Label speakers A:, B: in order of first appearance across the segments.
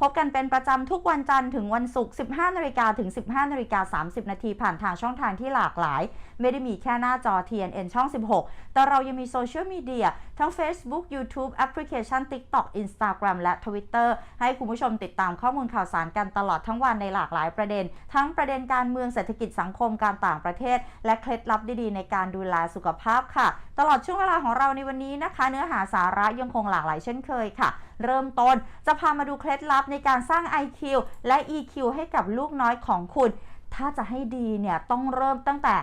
A: พบกันเป็นประจำทุกวันจันทร์ถึงวันศุกร์ 15นาฬิกาถึง 15นาฬิกา30 นาทีผ่านทางช่องทางที่หลากหลาย ไม่ได้มีแค่หน้าจอ TNN ช่อง 16 แต่เรายังมีโซเชียลมีเดียทั้ง Facebook YouTube แอปพลิเคชัน TikTok Instagram และ Twitter ให้คุณผู้ชมติดตามข้อมูลข่าวสารกันตลอดทั้งวันในหลากหลายประเด็น ทั้งประเด็นการเมืองเศรษฐกิจสังคมการต่างประเทศ และเคล็ดลับดีๆ ในการดูแลสุขภาพค่ะ ตลอดช่วงเวลาของเราในวันนี้นะคะ เนื้อหาสาระยังคงหลากหลายเช่นเคยค่ะ เริ่มต้น จะพามาดูเคล็ดลับในการสร้าง IQ และ EQ ให้กับลูกน้อยของคุณ ถ้าจะให้ดีเนี่ยต้องเริ่มตั้งแต่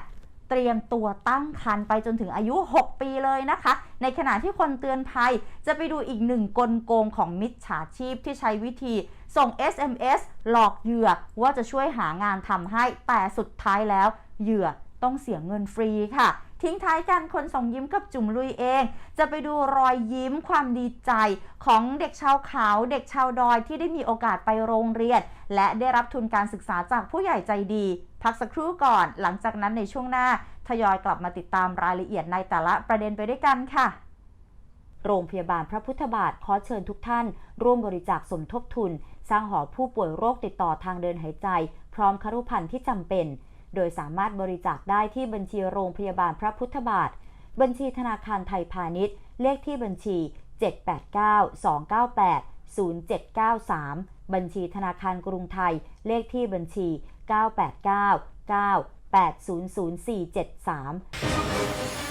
A: เตรียมตัวตั้งครรภ์ไปจนถึงอายุ 6 ปีเลยนะคะ ในขณะที่คนเตือนภัยจะไปดูอีกหนึ่งกลโกงของมิจฉาชีพที่ใช้วิธี ส่ง SMS หลอกเหยื่อว่าจะช่วยหางานทำให้แต่สุดท้ายแล้วเหยื่อต้องเสียเงินฟรีค่ะ ทิ้งท้ายกันคนส่งยิ้มกับจุ๋มลุยเอง จะไปดูรอยยิ้มความดีใจของเด็กชาวเขาเด็กชาวดอยที่ได้มีโอกาสไปโรงเรียน และได้รับทุนการศึกษาจากผู้ใหญ่ใจดี พักสักครู่ก่อน หลังจากนั้นในช่วงหน้าทยอยกลับมาติดตามรายละเอียดในแต่ละประเด็นไปด้วยกันค่ะโรงพยาบาลพระพุทธบาทขอเชิญทุกท่าน ร่วมบริจาคสมทบทุน สร้างหอผู้ป่วยโรคติดต่อทางเดินหายใจ พร้อมคารุภัณฑ์ที่จำเป็น โดยสามารถบริจาคได้ที่บัญชีโรงพยาบาลพระพุทธบาท บัญชีธนาคารไทยพาณิชย์ เลขที่บัญชี 789 298 0793 บัญชีธนาคารกรุงไทย เลขที่บัญชี 989 9 800473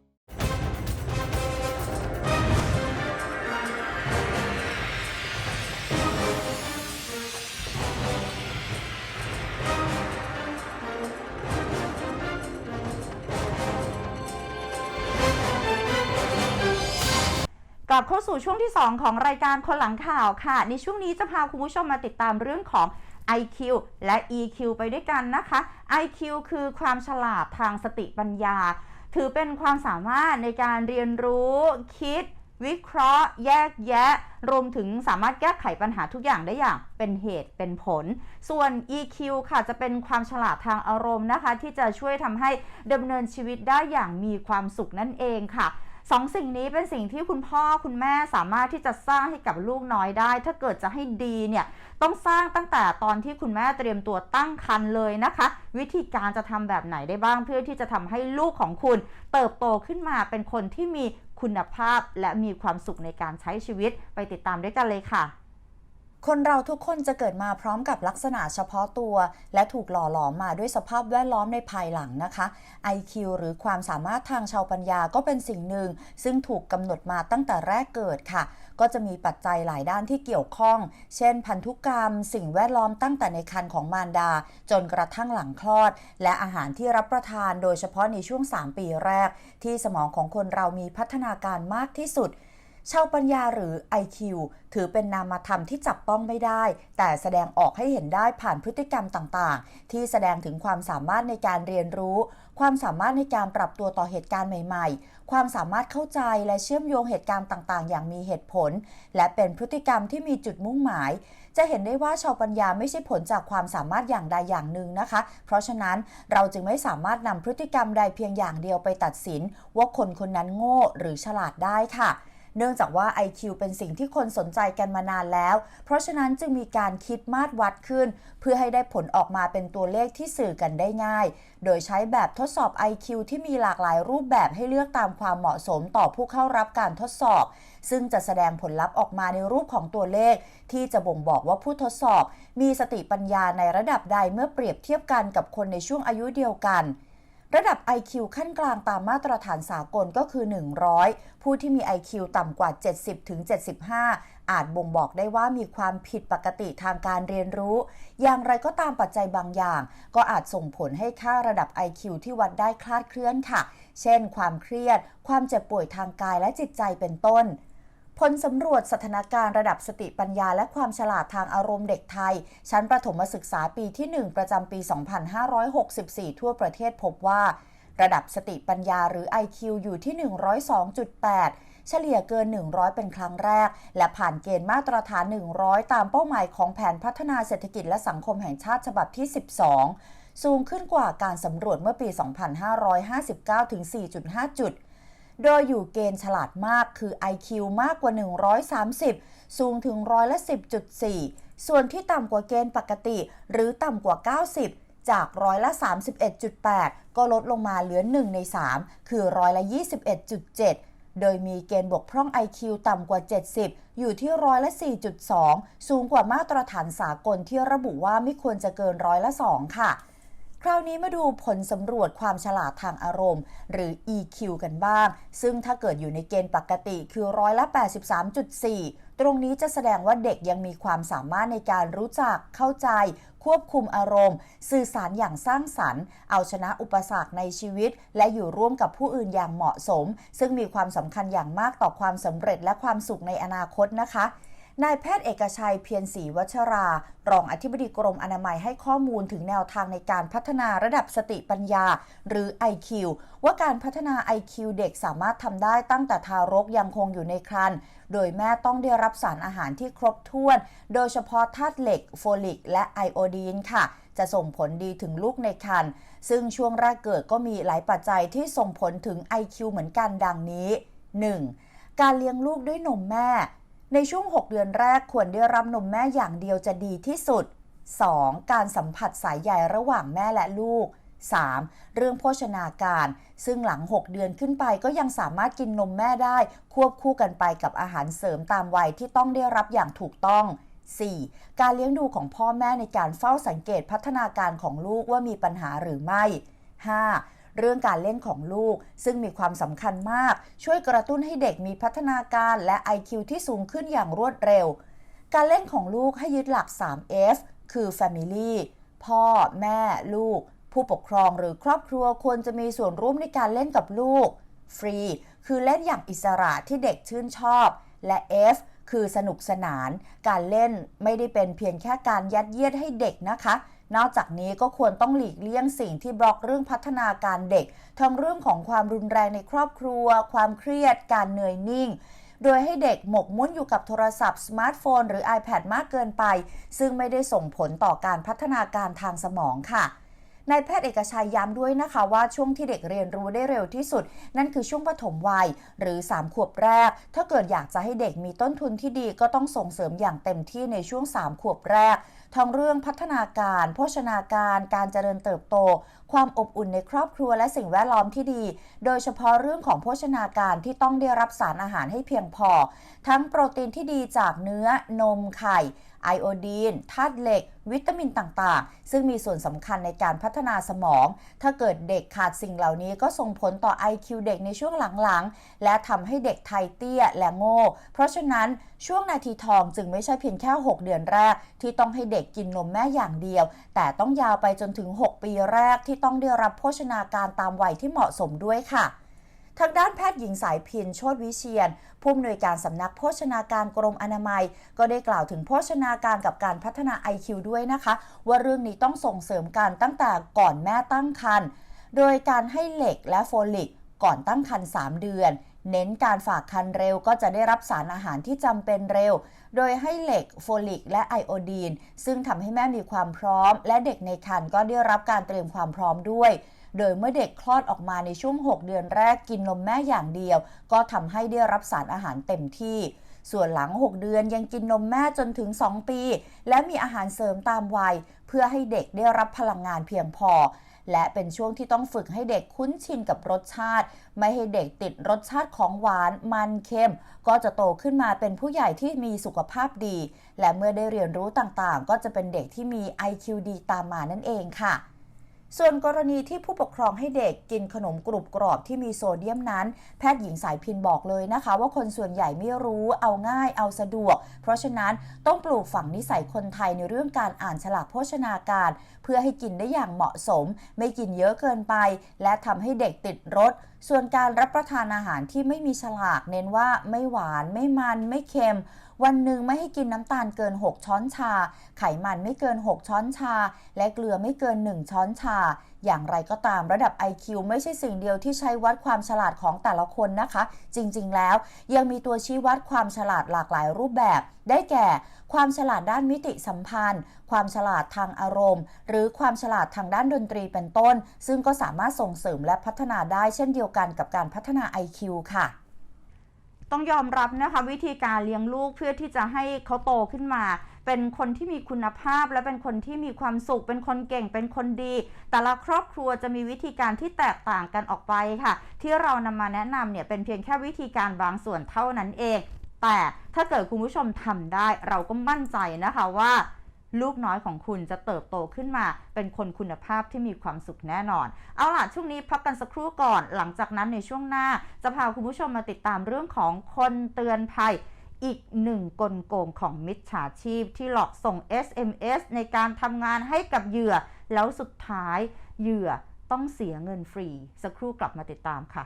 A: กลับเข้าสู่ช่วงที่ 2 ของรายการคนหลังข่าวค่ะ ในช่วงนี้จะพาคุณผู้ชมมาติดตามเรื่องของ IQ และ EQ ไปด้วยกันนะคะ IQ คือความฉลาดทางสติปัญญา ถือเป็นความสามารถในการเรียนรู้ คิด วิเคราะห์ แยกแยะ รวมถึงสามารถแก้ไขปัญหาทุกอย่างได้อย่างเป็นเหตุเป็นผล ส่วน EQ ค่ะจะเป็นความฉลาดทางอารมณ์นะคะ ที่จะช่วยทำให้ดำเนินชีวิตได้อย่างมีความสุขนั่นเองค่ะ สองสิ่งนี้เป็นสิ่งที่คุณพ่อคุณแม่สามารถที่จะสร้างให้กับลูกน้อยได้ ถ้าเกิดจะให้ดีเนี่ยต้องสร้างตั้งแต่ตอนที่คุณแม่เตรียมตัวตั้งครรภ์เลยนะคะ วิธีการจะทำแบบไหนได้บ้างเพื่อที่จะทำให้ลูกของคุณ เติบโตขึ้นมาเป็นคนที่มีคุณภาพและมีความสุขในการใช้ชีวิตไปติดตามด้วยกันเลยค่ะ
B: คนเราทุกคนจะเกิดมาพร้อมกับลักษณะเฉพาะตัว และถูกหล่อหลอมมาด้วยสภาพแวดล้อมในภายหลังนะคะ IQ หรือความสามารถทางชาวปัญญาก็เป็นสิ่งหนึ่ง ซึ่งถูกกำหนดมาตั้งแต่แรกเกิดค่ะ ก็จะมีปัจจัยหลายด้านที่เกี่ยวข้อง เช่น พันธุกรรม สิ่งแวดล้อมตั้งแต่ในครรภ์ของมารดา จนกระทั่งหลังคลอด และอาหารที่รับประทานโดยเฉพาะในช่วง 3 ปีแรก ที่สมองของคนเรามีพัฒนาการมากที่สุด ชาวปัญญาหรือ IQ ถือเป็นนามธรรมที่จับต้องไม่ได้ แต่แสดงออกให้เห็นได้ผ่านพฤติกรรมต่างๆ ที่แสดงถึงความสามารถในการเรียนรู้ ความสามารถในการปรับตัวต่อเหตุการณ์ใหม่ๆ ความสามารถเข้าใจและเชื่อมโยงเหตุการณ์ต่างๆ อย่างมีเหตุผล และเป็นพฤติกรรมที่มีจุดมุ่งหมาย
A: จะเห็นได้ว่าชาวปัญญาไม่ใช่ผลจากความสามารถอย่างใดอย่างหนึ่งนะคะ เพราะฉะนั้นเราจึงไม่สามารถนำพฤติกรรมใดเพียงอย่างเดียวไปตัดสิน ว่าคนคนนั้นโง่หรือฉลาดได้ค่ะ เนื่องจากว่า IQ เป็นสิ่งที่คนสนใจกันมานานแล้ว เพราะฉะนั้นจึงมีการคิดมาตรวัดขึ้น เพื่อให้ได้ผลออกมาเป็นตัวเลขที่สื่อกันได้ง่าย โดยใช้แบบทดสอบ IQ ที่มีหลากหลายรูปแบบให้เลือกตามความเหมาะสมต่อผู้เข้ารับการทดสอบ ซึ่งจะแสดงผลลัพธ์ออกมาในรูปของตัวเลข ที่จะบ่งบอกว่าผู้ทดสอบ มีสติปัญญาในระดับใดเมื่อเปรียบเทียบกันกับคนในช่วงอายุเดียวกัน ระดับ IQ ขั้นกลางตามมาตรฐานสากลก็คือ 100 ผู้ที่มี IQ ต่ำกว่า 70ถึง75 อาจบ่งบอกได้ว่ามีความผิดปกติทางการเรียนรู้ อย่างไรก็ตามปัจจัยบางอย่าง ก็อาจส่งผลให้ค่าระดับ IQ ที่วัดได้คลาดเคลื่อนค่ะ เช่น ความเครียด ความเจ็บป่วยทางกายและจิตใจเป็นต้น ผลสำรวจสถานการณ์ระดับสติปัญญา และความฉลาดทางอารมณ์เด็กไทย ชั้นประถมศึกษาปีที่ 1 ประจำปี 2564 ทั่วประเทศพบว่า ระดับสติปัญญาหรือ IQ อยู่ที่ 102.8 เฉลี่ยเกิน 100 เป็นครั้งแรก และผ่านเกณฑ์มาตรฐาน 100 ตามเป้าหมายของแผนพัฒนาเศรษฐกิจและสังคมแห่งชาติฉบับที่ 12 สูงขึ้นกว่าการสำรวจเมื่อปี 2559 ถึง 4.5 จุด โดยอยู่เกณฑ์ฉลาดมากคือ IQ มากกว่า 130 สูงถึงร้อยละ 10.4 ส่วนที่ต่ำกว่าเกณฑ์ปกติ หรือต่ำกว่า 90 จากร้อยละ 31.8 ก็ลดลงมาเหลือ 1 ใน 3 คือร้อยละ 21.7โดยมีเกณฑ์บกพร่อง IQ ต่ำกว่า 70 อยู่ที่ร้อยละ 4.2 สูงกว่ามาตรฐานสากลที่ระบุว่าไม่ควรจะเกินร้อยละ 2 ค่ะ คราวนี้มาดูผลสำรวจความฉลาดทางอารมณ์ หรือ EQ กันบ้าง ซึ่งถ้าเกิดอยู่ในเกณฑ์ปกติคือร้อยละ 83.4 ตรงนี้จะแสดงว่าเด็กยังมีความสามารถในการรู้จักเข้าใจ ควบคุมอารมณ์ สื่อสารอย่างสร้างสรรค์ เอาชนะอุปสรรคในชีวิต และอยู่ร่วมกับผู้อื่นอย่างเหมาะสม ซึ่งมีความสำคัญอย่างมากต่อความสำเร็จและความสุขในอนาคตนะคะ นายแพทย์เอกชัยเพียรศรีวัชรา รองอธิบดีกรมอนามัยให้ข้อมูลถึงแนวทางในการพัฒนาระดับสติปัญญา หรือ IQ ว่าการพัฒนา IQ เด็กสามารถทำได้ตั้งแต่ทารกยังคงอยู่ในครรภ์โดยแม่ต้องได้รับสารอาหารที่ครบถ้วน โดยเฉพาะธาตุเหล็ก โฟลิก และไอโอดีนค่ะ จะส่งผลดีถึงลูกในครรภ์ซึ่งช่วงแรกเกิดก็มีหลายปัจจัยที่ส่งผลถึง IQ เหมือนกันดังนี้ 1. การเลี้ยงลูกด้วยนมแม่ ในช่วง 6 เดือนแรกควรได้รับนมแม่อย่างเดียวจะดีที่สุด 2. การสัมผัสสายใยระหว่างแม่และลูก 3. เรื่องโภชนาการ ซึ่งหลัง 6 เดือนขึ้นไปก็ยังสามารถกินนมแม่ได้ ควบคู่กันไปกับอาหารเสริมตามวัยที่ต้องได้รับอย่างถูกต้อง 4. การเลี้ยงดูของพ่อแม่ในการเฝ้าสังเกตพัฒนาการของลูกว่ามีปัญหาหรือไม่ 5. เรื่องการเล่นของลูก ซึ่งมีความสำคัญมาก ช่วยกระตุ้นให้เด็กมีพัฒนาการและ IQ ที่สูงขึ้นอย่างรวดเร็ว การเล่นของลูกให้ยึดหลัก 3F คือ Family พ่อ แม่ ลูก ผู้ปกครองหรือครอบครัวควรจะมีส่วนร่วมในการเล่นกับลูก Free คือเล่นอย่างอิสระที่เด็กชื่นชอบ และ F คือสนุกสนาน การเล่นไม่ได้เป็นเพียงแค่การยัดเยียดให้เด็กนะคะ นอกจากนี้ก็ควรต้องหลีกเลี่ยงสิ่งที่บล็อกเรื่องพัฒนาการเด็ก ทั้งเรื่องของความรุนแรงในครอบครัว ความเครียด การเหนื่อยนิ่ง โดยให้เด็กหมกมุ่นอยู่กับโทรศัพท์สมาร์ทโฟน หรือ iPad มากเกินไป ซึ่งไม่ได้ส่งผลต่อการพัฒนาการทางสมองค่ะนายแพทย์เอกชัยย้ำด้วยนะคะว่าช่วงที่เด็กเรียนรู้ได้เร็วที่สุด นั่นคือช่วงปฐมวัย หรือ 3 ขวบแรก ถ้าเกิดอยากจะให้เด็กมีต้นทุนที่ดีก็ต้องส่งเสริมอย่างเต็มที่ในช่วง 3 ขวบแรก ทั้งเรื่องพัฒนาการ โภชนาการ การเจริญเติบโต ความอบอุ่นในครอบครัวและสิ่งแวดล้อมที่ดี โดยเฉพาะเรื่องของโภชนาการที่ต้องได้รับสารอาหารให้เพียงพอ ทั้งโปรตีนที่ดีจากเนื้อ นม ไข่ ไอโอดีนธาตุเหล็ก วิตามินต่างๆ ซึ่งมีส่วนสำคัญในการพัฒนาสมอง ถ้าเกิดเด็กขาดสิ่งเหล่านี้ก็ส่งผลต่อ IQ เด็กในช่วงหลังๆ และทำให้เด็กไทยเตี้ยและโง่ เพราะฉะนั้นช่วงนาทีทองจึงไม่ใช่เพียงแค่ 6 เดือนแรก ที่ต้องให้เด็กกินนมแม่อย่างเดียว แต่ต้องยาวไปจนถึง 6 ปีแรกที่ต้องได้รับโภชนาการตามวัยที่เหมาะสมด้วยค่ะ ทางด้านแพทย์หญิงสายพินโชตวิเชียน ผู้อำนวยการสำนักโภชนาการกรมอนามัย ก็ได้กล่าวถึงโภชนาการกับการพัฒนา IQ ด้วยนะคะ ว่าเรื่องนี้ต้องส่งเสริมกันตั้งแต่ก่อนแม่ตั้งครรภ์โดยการให้เหล็กและโฟลิกก่อนตั้งครรภ์3เดือน เน้นการฝากคันเร็วก็จะได้รับสารอาหารที่จำเป็นเร็ว โดยให้เหล็กโฟลิกและไอโอดีน ซึ่งทำให้แม่มีความพร้อม และเด็กในครรภ์ก็ได้รับการเตรียมความพร้อมด้วย โดยเมื่อเด็กคลอดออกมาในช่วง 6 เดือนแรกกินนมแม่อย่างเดียว ก็ทำให้ได้รับสารอาหารเต็มที่ ส่วนหลัง 6 เดือนยังกินนมแม่จนถึง 2 ปี และมีอาหารเสริมตามวัย เพื่อให้เด็กได้รับพลังงานเพียงพอและเป็นช่วงที่ต้องฝึกให้เด็กคุ้นชินกับรสชาติ ไม่ให้เด็กติดรสชาติของหวานมันเค็ม ก็จะโตขึ้นมาเป็นผู้ใหญ่ที่มีสุขภาพดี และเมื่อได้เรียนรู้ต่างๆ ก็จะเป็นเด็กที่มี IQ ดีตามมานั่นเองค่ะ ส่วนกรณีที่ผู้ปกครองให้เด็กกินขนมกรุบกรอบที่มีโซเดียมนั้น แพทย์หญิงสายพินบอกเลยนะคะ ว่าคนส่วนใหญ่ไม่รู้เอาง่ายเอาสะดวก เพราะฉะนั้นต้องปลูกฝังนิสัยคนไทยในเรื่องการอ่านฉลากโภชนาการ เพื่อให้กินได้อย่างเหมาะสม ไม่กินเยอะเกินไป และทำให้เด็กติดรส ส่วนการรับประทานอาหารที่ไม่มีฉลากเน้นว่าไม่หวานไม่มันไม่เค็ม วันหนึ่งไม่ให้กินน้ำตาลเกิน 6 ช้อนชา ไขมันไม่เกิน 6 ช้อนชา และเกลือไม่เกิน 1 ช้อนชา อย่างไรก็ตามระดับ IQ ไม่ใช่สิ่งเดียวที่ใช้วัดความฉลาดของแต่ละคนนะคะ จริงๆ แล้วยังมีตัวชี้วัดความฉลาดหลากหลายรูปแบบ ได้แก่ ความฉลาดด้านมิติสัมพันธ์ ความฉลาดทางอารมณ์ หรือความฉลาดทางด้านดนตรีเป็นต้น ซึ่งก็สามารถส่งเสริมและพัฒนาได้เช่นเดียวกันกับการพัฒนา IQ ค่ะ
C: ต้องยอมรับนะคะวิธีการเลี้ยงลูกเพื่อที่จะให้เขาโตขึ้นมา เป็นคนที่มีคุณภาพ และเป็นคนที่มีความสุข เป็นคนเก่ง เป็นคนดี แต่ละครอบครัวจะมีวิธีการที่แตกต่างกันออกไปค่ะ ที่เรานำมาแนะนำเนี่ยเป็นเพียงแค่วิธีการบางส่วนเท่านั้นเอง แต่ถ้าเกิดคุณผู้ชมทำได้เราก็มั่นใจนะคะว่าลูกน้อยของคุณจะเติบโตขึ้นมา เป็นคนคุณภาพที่มีความสุขแน่นอน เอาล่ะ ช่วงนี้พักกันสักครู่ก่อน หลังจากนั้นในช่วงหน้า จะพาคุณผู้ชมมาติดตามเรื่องของคนเตือนภัย อีกหนึ่งกลโกงของมิจฉาชีพที่หลอกส่ง SMS ในการทำงานให้กับเหยื่อ แล้วสุดท้ายเหยื่อต้องเสียเงินฟรี สักครู่กลับมาติดตามค่ะ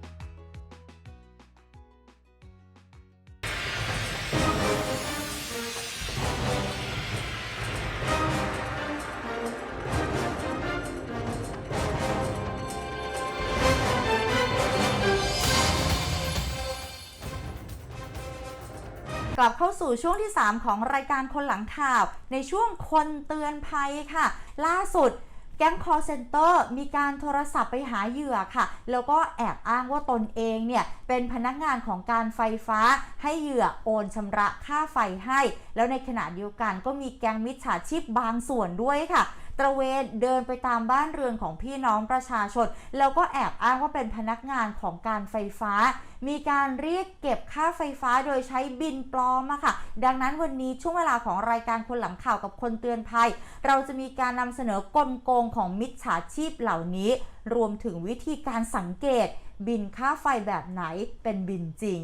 C: ลับเข้าสู่ช่วงที่ 3 ของรายการคนหลังข่าว ในช่วงคนเตือนภัยค่ะ ล่าสุดแก๊ง call center มีการโทรศัพท์ไปหาเหยื่อค่ะ แล้วก็แอบอ้างว่าตนเองเนี่ย เป็นพนักงานของการไฟฟ้าให้เหยื่อโอนชำระค่าไฟให้ แล้วในขณะเดียวกันก็มีแก๊งมิจฉาชีพบางส่วนด้วยค่ะ ตระเวนเดินไปตามบ้านเรือนของพี่น้องประชาชน แล้วก็แอบอ้างว่าเป็นพนักงานของการไฟฟ้า มีการเรียกเก็บค่าไฟฟ้าโดยใช้บินปลอมอะค่ะ ดังนั้นวันนี้ช่วงเวลาของรายการคนหลังข่าวกับคนเตือนภัย เราจะมีการนำเสนอกลโกงของมิจฉาชีพเหล่านี้ รวมถึงวิธีการสังเกต บินค่าไฟแบบไหนเป็นบินจริง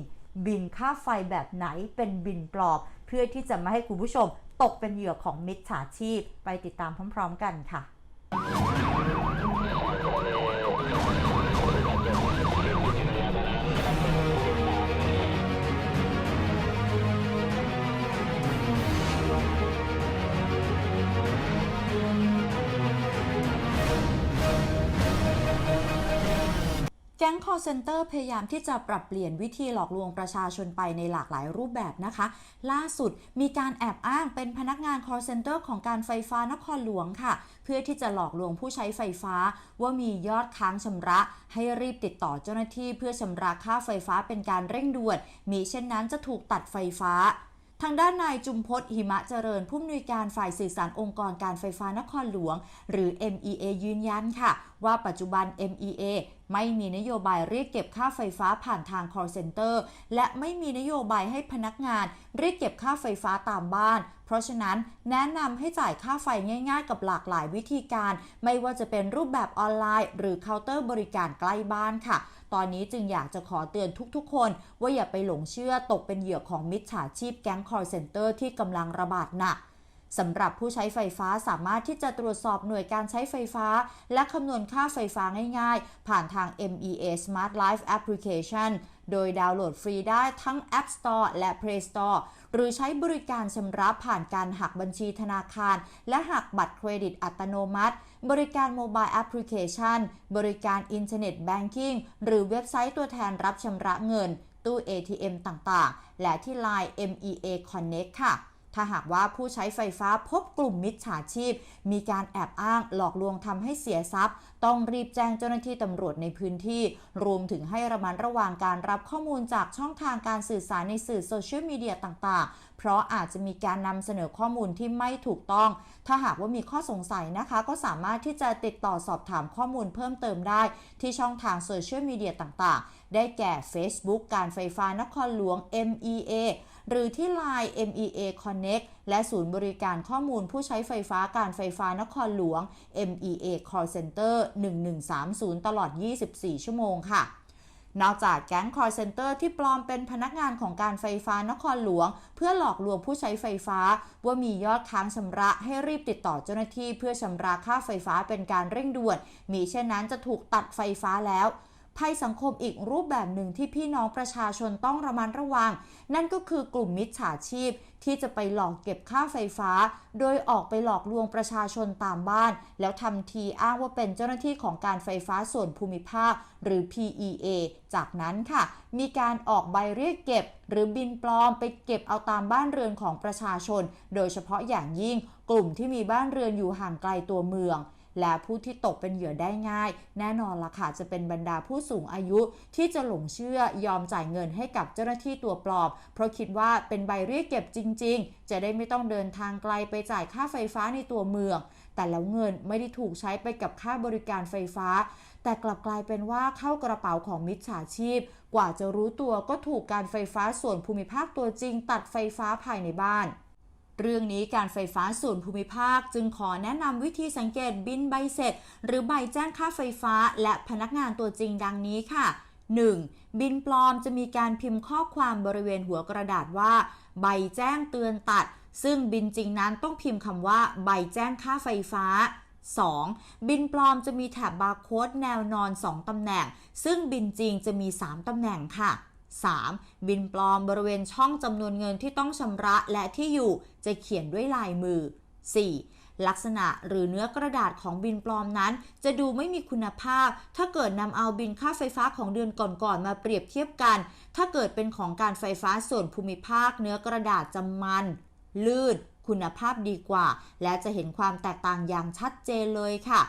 C: บินค่าไฟแบบไหนเป็นบินปลอม เพื่อที่จะไม่ให้คุณผู้ชม ตกเป็นเหยื่อของมิจฉาชีพ ไปติดตามพร้อม ๆ กันค่ะ
A: แก๊ง call center พยายามที่จะปรับเปลี่ยนวิธีหลอกลวงประชาชนไปในหลากหลายรูปแบบนะคะ ล่าสุดมีการแอบอ้างเป็นพนักงาน call center ของการไฟฟ้านครหลวงค่ะ เพื่อที่จะหลอกลวงผู้ใช้ไฟฟ้า ว่ามียอดค้างชำระ ให้รีบติดต่อเจ้าหน้าที่ เพื่อชำระค่าไฟฟ้าเป็นการเร่งด่วน มีเช่นนั้นจะถูกตัดไฟฟ้า ทางด้านนายจุมพศหิมะเจริญ ผู้อำนวยการฝ่ายสื่อสารองค์กรการไฟฟ้านครหลวง หรือ MEA ยืนยันค่ะ ว่าปัจจุบัน MEA ไม่มีนโยบายเรียกเก็บค่าไฟฟ้าผ่านทาง call center และไม่มีนโยบายให้พนักงาน เรียกเก็บค่าไฟฟ้าตามบ้าน เพราะฉะนั้นแนะนำให้จ่ายค่าไฟง่ายๆ กับหลากหลายวิธีการ ไม่ว่าจะเป็นรูปแบบออนไลน์ หรือเคาน์เตอร์บริการใกล้บ้านค่ะ ตอนนี้จึงอยากจะขอเตือนทุกๆ คน ว่าอย่าไปหลงเชื่อตกเป็นเหยื่อของมิจฉาชีพแก๊งคอร์เซนเตอร์ที่กำลังระบาดหนักสำหรับผู้ใช้ไฟฟ้าสามารถที่จะตรวจสอบหน่วยการใช้ไฟฟ้า และคำนวณค่าไฟฟ้าง่ายๆ ผ่านทาง MEA Smart Life Application โดยดาวน์โหลดฟรีได้ทั้ง App Store และ Play Store หรือใช้บริการชำระผ่านการหักบัญชีธนาคาร และหักบัตรเครดิตอัตโนมัติ บริการโมบายแอปพลิเคชัน บริการอินเทอร์เน็ตแบงกิ้งหรือเว็บไซต์ตัวแทนรับชำระเงิน ตู้ ATM ต่างๆ และที่ Line MEA Connect ค่ะ ถ้าหากว่าผู้ใช้ไฟฟ้าพบกลุ่มมิจฉาชีพ มีการแอบอ้างหลอกลวงทำให้เสียทรัพย์ ต้องรีบแจ้งเจ้าหน้าที่ตำรวจในพื้นที่ รวมถึงให้ระมัดระวังการรับข้อมูลจากช่องทางการสื่อสารในสื่อโซเชียลมีเดียต่างๆ เพราะอาจจะมีการนำเสนอข้อมูลที่ไม่ถูกต้อง ถ้าหากว่ามีข้อสงสัยนะคะ ก็สามารถที่จะติดต่อสอบถามข้อมูลเพิ่มเติมได้ ที่ช่องทางโซเชียลมีเดียต่างๆ ได้แก่ Facebook การไฟฟ้านครหลวง MEA หรือที่ Line MEA Connect และศูนย์บริการข้อมูลผู้ใช้ไฟฟ้าการไฟฟ้านครหลวง MEA Call Center 1130 ตลอด 24 ชั่วโมงค่ะนอกจากแก๊ง call center ที่ปลอมเป็นพนักงานของการไฟฟ้านครหลวง เพื่อหลอกลวงผู้ใช้ไฟฟ้า ว่ามียอดค้างชำระให้รีบติดต่อเจ้าหน้าที่เพื่อชำระค่าไฟฟ้าเป็นการเร่งด่วน มีเช่นนั้นจะถูกตัดไฟฟ้าแล้ว ภัยสังคมอีกรูปแบบหนึ่งที่พี่น้องประชาชนต้องระมัดระวัง นั่นก็คือกลุ่มมิจฉาชีพ ที่จะไปหลอกเก็บค่าไฟฟ้า โดยออกไปหลอกลวงประชาชนตามบ้าน แล้วทำทีอ้างว่าเป็นเจ้าหน้าที่ของการไฟฟ้าส่วนภูมิภาค หรือ PEA จากนั้นค่ะ มีการออกใบเรียกเก็บ หรือบินปลอมไปเก็บเอาตามบ้านเรือนของประชาชน โดยเฉพาะอย่างยิ่ง กลุ่มที่มีบ้านเรือนอยู่ห่างไกลตัวเมือง และผู้ที่ตกเป็นเหยื่อได้ง่าย แน่นอนล่ะค่ะจะเป็นบรรดาผู้สูงอายุที่จะหลงเชื่อยอมจ่ายเงินให้กับเจ้าหน้าที่ตัวปลอม เพราะคิดว่าเป็นใบเรียกเก็บจริง ๆ จะได้ไม่ต้องเดินทางไกลไปจ่ายค่าไฟฟ้าในตัวเมือง แต่แล้วเงินไม่ได้ถูกใช้ไปกับค่าบริการไฟฟ้า แต่กลับกลายเป็นว่าเข้ากระเป๋าของมิจฉาชีพ กว่าจะรู้ตัวก็ถูกการไฟฟ้าส่วนภูมิภาคตัวจริง ตัดไฟฟ้าภายในบ้าน เรื่องนี้การไฟฟ้าส่วนภูมิภาค จึงขอแนะนำวิธีสังเกตบินใบเสร็จ หรือใบแจ้งค่าไฟฟ้า และพนักงานตัวจริงดังนี้ค่ะ 1. บินปลอมจะมีการพิมพ์ข้อความบริเวณหัวกระดาษว่า ใบแจ้งเตือนตัด ซึ่งบินจริงนั้นต้องพิมพ์คำว่า ใบแจ้งค่าไฟฟ้า 2. บินปลอมจะมีแถบบาร์โค้ดแนวนอน 2ตำแหน่ง ซึ่งบินจริงจะมี 3ตำแหน่งค่ะ 3. บินปลอมบริเวณช่องจำนวนเงินที่ต้องชำระและที่อยู่จะเขียนด้วยลายมือ 4. ลักษณะหรือเนื้อกระดาษของบินปลอมนั้น จะดูไม่มีคุณภาพ ถ้าเกิดนำเอาบินค่าไฟฟ้าของเดือนก่อนๆมาเปรียบเทียบกัน ถ้าเกิดเป็นของการไฟฟ้าส่วนภูมิภาค เนื้อกระดาษจะมัน ลื่น คุณภาพดีกว่า และจะเห็นความแตกต่างอย่างชัดเจนเลยค่ะ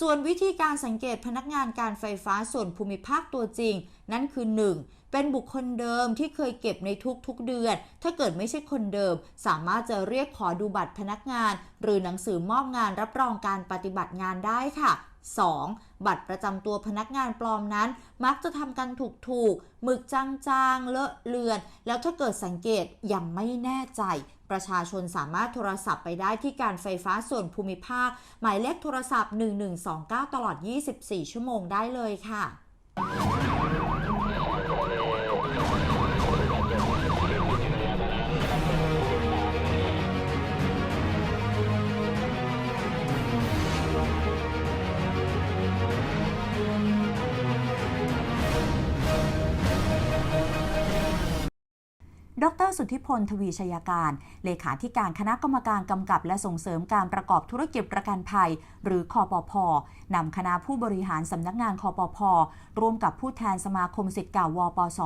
A: ส่วนวิธีการสังเกตพนักงานการไฟฟ้าส่วนภูมิภาคตัวจริง นั่นคือ 1. เป็นบุคคลเดิมที่เคยเก็บในทุกๆเดือน ถ้าเกิดไม่ใช่คนเดิม สามารถจะเรียกขอดูบัตรพนักงาน หรือหนังสือมอบงานรับรองการปฏิบัติงานได้ค่ะ 2. บัตรประจำตัวพนักงานปลอมนั้น มักจะทำกันถูกๆหมึกจางๆ เลอะเลือน แล้วถ้าเกิดสังเกตยังไม่แน่ใจ ประชาชนสามารถโทรศัพท์ไปได้ที่การไฟฟ้าส่วนภูมิภาค หมายเลขโทรศัพท์ 1129 ตลอด 24 ชั่วโมงได้เลยค่ะ ดร สุทธิพล ทวีชยการ เลขาธิการคณะกรรมการกำกับ และส่งเสริมการประกอบธุรกิจประกันภัย หรือคอปพนำคณะผู้บริหารสำนักงานคอปพร่วมกับผู้แทนสมาคมสิทธิ์เก่าวปส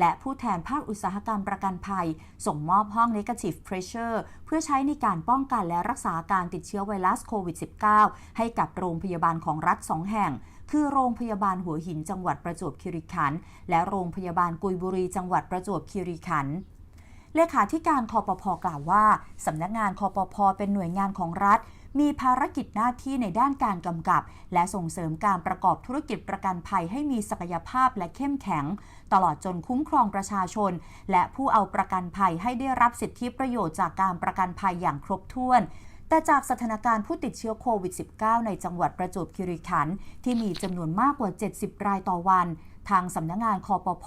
A: และผู้แทนภาคอุตสาหกรรมประกันภัย ส่งมอบห้อง Negative Pressure เพื่อใช้ในการป้องกันและรักษาการติดเชื้อไวรัสโควิด -19 ให้กับโรงพยาบาลของรัฐ 2 แห่ง คือโรงพยาบาลหัวหินจังหวัดประจวบคีรีขันธ์และโรงพยาบาลกุยบุรีจังหวัดประจวบคีรีขันธ์เลขาธิการคอปพกล่าวว่าสำนักงานคอปพเป็นหน่วยงานของรัฐ มีภารกิจหน้าที่ในด้านการกำกับ และส่งเสริมการประกอบธุรกิจประกันภัยให้มีศักยภาพและเข้มแข็ง ตลอดจนคุ้มครองประชาชน และผู้เอาประกันภัยให้ได้รับสิทธิประโยชน์จากการประกันภัยอย่างครบถ้วน แต่จากสถานการณ์ผู้ติดเชื้อโควิด -19 ในจังหวัดประจวบคีรีขันธ์ที่มีจำนวนมากกว่า 70 รายต่อวัน ทางสำนักงานคอปพ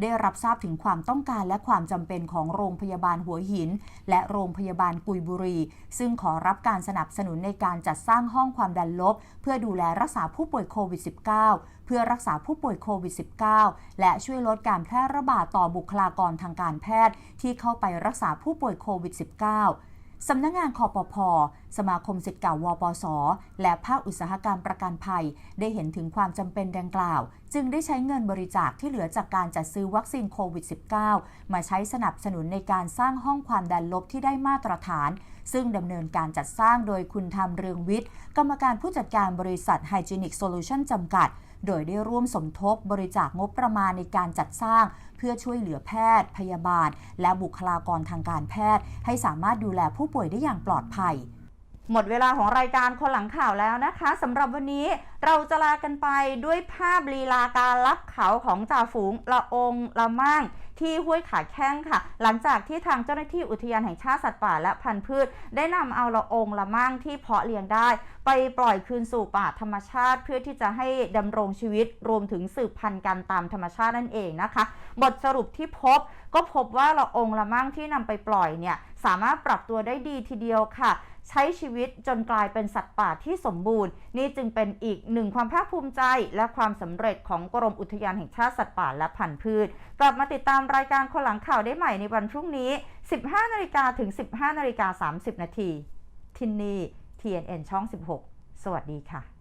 A: ได้รับทราบถึงความต้องการและความจำเป็นของโรงพยาบาลหัวหิน และโรงพยาบาลกุยบุรี ซึ่งขอรับการสนับสนุนในการจัดสร้างห้องความดันลบ เพื่อดูแลรักษาผู้ป่วยโควิด -19 เพื่อรักษาผู้ป่วยโควิด -19 และช่วยลดการแพร่ระบาดต่อบุคลากรทางการแพทย์ที่เข้าไปรักษาผู้ป่วยโควิด -19 สำนักงงานคอปพสมาคมสิทธิ์เก่าวปส และภาคอุตสาหกรรมประกันภัย ได้เห็นถึงความจำเป็นดังกล่าว จึงได้ใช้เงินบริจาคที่เหลือจากการจัดซื้อวัคซีนโควิด -19 มาใช้สนับสนุนในการสร้างห้องความดันลบที่ได้มาตรฐาน ซึ่งดำเนินการจัดสร้างโดยคุณธรรมเรืองวิทย์ กรรมการผู้จัดการบริษัท Hygienic Solution จำกัด โดยได้ร่วมสมทบบริจาคงบประมาณในการจัดสร้าง เพื่อช่วยเหลือแพทย์ พยาบาล และบุคลากรทางการแพทย์ ให้สามารถดูแลผู้ป่วยได้อย่างปลอดภัย
C: หมดเวลาของรายการคนหลังข่าวแล้วนะคะสำหรับวันนี้เราจะลากันไปด้วยภาพลีลาการลับเขาของจ่าฝูงละองละมั่ง ที่ห้วยขาแข้งค่ะ หลังจากที่ทางเจ้าหน้าที่อุทยานแห่งชาติสัตว์ป่าและพันธุ์พืช ได้นำเอาละองละมั่งที่เพาะเลี้ยงได้ ไปปล่อยคืนสู่ป่าธรรมชาติ เพื่อที่จะให้ดำรงชีวิตรวมถึงสืบพันธุ์กันตามธรรมชาตินั่นเองนะคะ บทสรุปที่พบก็พบว่าละองละมั่งที่นำไปปล่อยเนี่ยสามารถปรับตัวได้ดีทีเดียวค่ะ ใช้ชีวิตจนกลายเป็นสัตว์ป่าที่สมบูรณ์ นี่จึงเป็นอีกหนึ่งความภาคภูมิใจ และความสำเร็จของกรมอุทยานแห่งชาติสัตว์ป่าและพันธุ์พืช กลับมาติดตามรายการคนหลังข่าวได้ใหม่ในวันพรุ่งนี้ 15นาฬิกาถึง 15นาฬิกา30นาทีที่นี่ TNN ช่อง 16 สวัสดีค่ะ